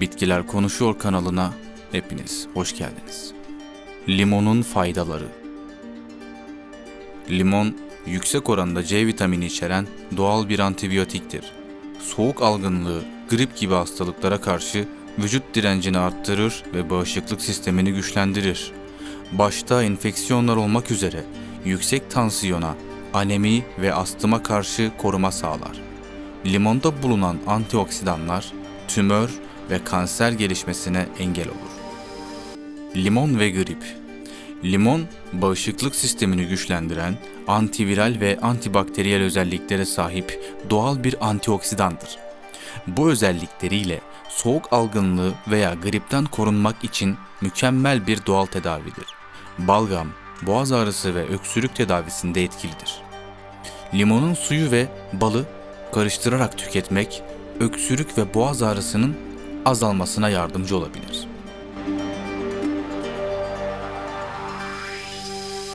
Bitkiler Konuşuyor kanalına hepiniz hoş geldiniz. Limonun faydaları Limon, yüksek oranda C vitamini içeren doğal bir antibiyotiktir. Soğuk algınlığı, grip gibi hastalıklara karşı vücut direncini arttırır ve bağışıklık sistemini güçlendirir. Başta enfeksiyonlar olmak üzere yüksek tansiyona, anemi ve astıma karşı koruma sağlar. Limonda bulunan antioksidanlar tümör ve kanser gelişmesine engel olur. Limon ve grip Limon, bağışıklık sistemini güçlendiren, antiviral ve antibakteriyel özelliklere sahip doğal bir antioksidandır. Bu özellikleriyle soğuk algınlığı veya gripten korunmak için mükemmel bir doğal tedavidir. Balgam, boğaz ağrısı ve öksürük tedavisinde etkilidir. Limonun suyu ve balı karıştırarak tüketmek, öksürük ve boğaz ağrısının azalmasına yardımcı olabilir.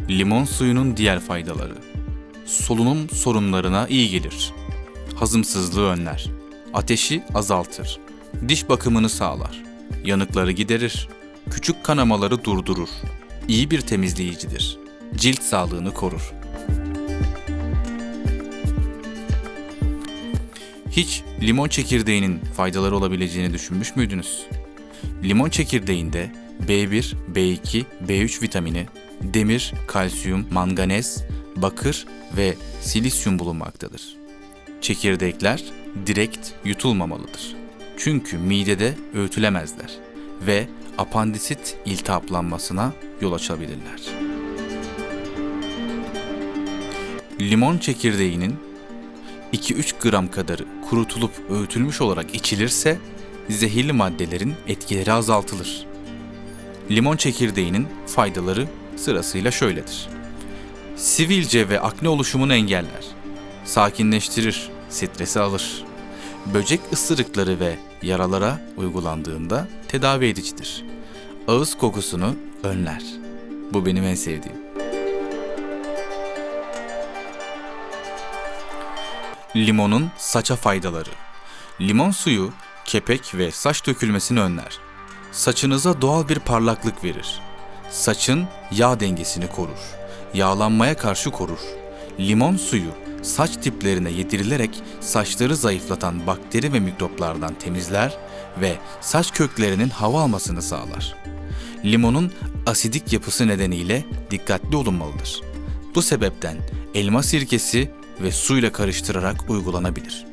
Limon suyunun diğer faydaları. Solunum sorunlarına iyi gelir. Hazımsızlığı önler. Ateşi azaltır. Diş bakımını sağlar. Yanıkları giderir. Küçük kanamaları durdurur. İyi bir temizleyicidir. Cilt sağlığını korur. Hiç limon çekirdeğinin faydaları olabileceğini düşünmüş müydünüz? Limon çekirdeğinde B1, B2, B3 vitamini, demir, kalsiyum, manganez, bakır ve silisyum bulunmaktadır. Çekirdekler direkt yutulmamalıdır. Çünkü midede öğütülemezler ve apandisit iltihaplanmasına yol açabilirler. Limon çekirdeğinin 2-3 gram kadarı kurutulup öğütülmüş olarak içilirse zehirli maddelerin etkileri azaltılır. Limon çekirdeğinin faydaları sırasıyla şöyledir. Sivilce ve akne oluşumunu engeller. Sakinleştirir, stresi alır. Böcek ısırıkları ve yaralara uygulandığında tedavi edicidir. Ağız kokusunu önler. Bu benim en sevdiğim. Limonun saça faydaları. Limon suyu kepek ve saç dökülmesini önler. Saçınıza doğal bir parlaklık verir. Saçın yağ dengesini korur. Yağlanmaya karşı korur. Limon suyu saç tiplerine yedirilerek saçları zayıflatan bakteri ve mikroplardan temizler ve saç köklerinin hava almasını sağlar. Limonun asidik yapısı nedeniyle dikkatli olunmalıdır. Bu sebepten elma sirkesi ve suyla karıştırarak uygulanabilir.